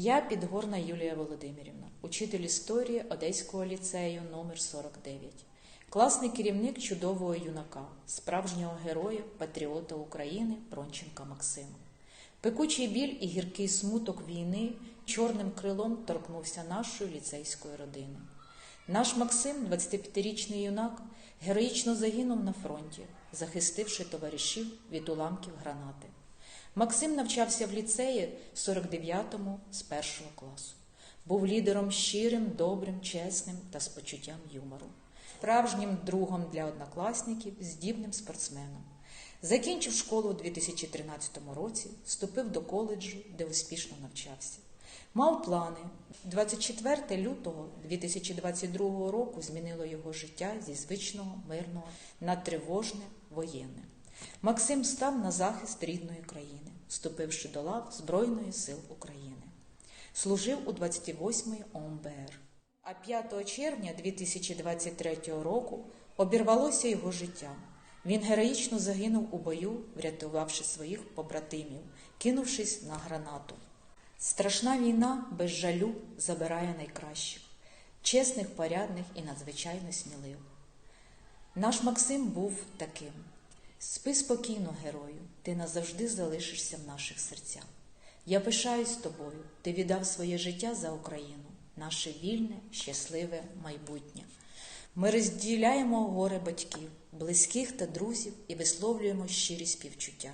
Я Підгорна Юлія Володимирівна, учитель історії Одеського ліцею номер 49 класний керівник чудового юнака, справжнього героя, патріота України Пронченка Максима. Пекучий біль і гіркий смуток війни чорним крилом торкнувся нашої ліцейської родини. Наш Максим, 25-річний юнак, героїчно загинув на фронті, захистивши товаришів від уламків гранати. Максим навчався в ліцеї 49-му з першого класу. Був лідером щирим, добрим, чесним та з почуттям юмору, справжнім другом для однокласників, здібним спортсменом. Закінчив школу у 2013 році, вступив до коледжу, де успішно навчався. Мав плани. 24 лютого 2022 року змінило його життя зі звичного мирного на тривожне воєнне. Максим став на захист рідної країни, вступивши до лав Збройної сил України. Служив у 28-й ОМБР. А 5 червня 2023 року обірвалося його життя. Він героїчно загинув у бою, врятувавши своїх побратимів, кинувшись на гранату. Страшна війна без жалю забирає найкращих, чесних, порядних і надзвичайно сміливих. Наш Максим був таким. Спи спокійно, герою, ти назавжди залишишся в наших серцях. Я пишаюсь тобою, ти віддав своє життя за Україну, наше вільне, щасливе майбутнє. Ми розділяємо горе батьків, близьких та друзів і висловлюємо щирі співчуття.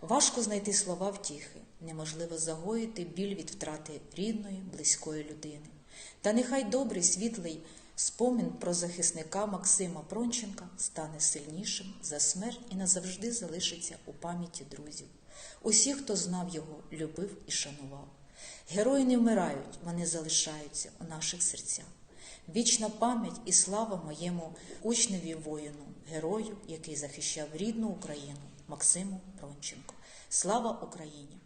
Важко знайти слова втіхи, неможливо загоїти біль від втрати рідної, близької людини. Та нехай добрий, світлий спомін про захисника Максима Пронченка стане сильнішим за смерть і назавжди залишиться у пам'яті друзів. Усі, хто знав його, любив і шанував. Герої не вмирають, вони залишаються у наших серцях. Вічна пам'ять і слава моєму учневі воїну, герою, який захищав рідну Україну, Максиму Пронченко. Слава Україні!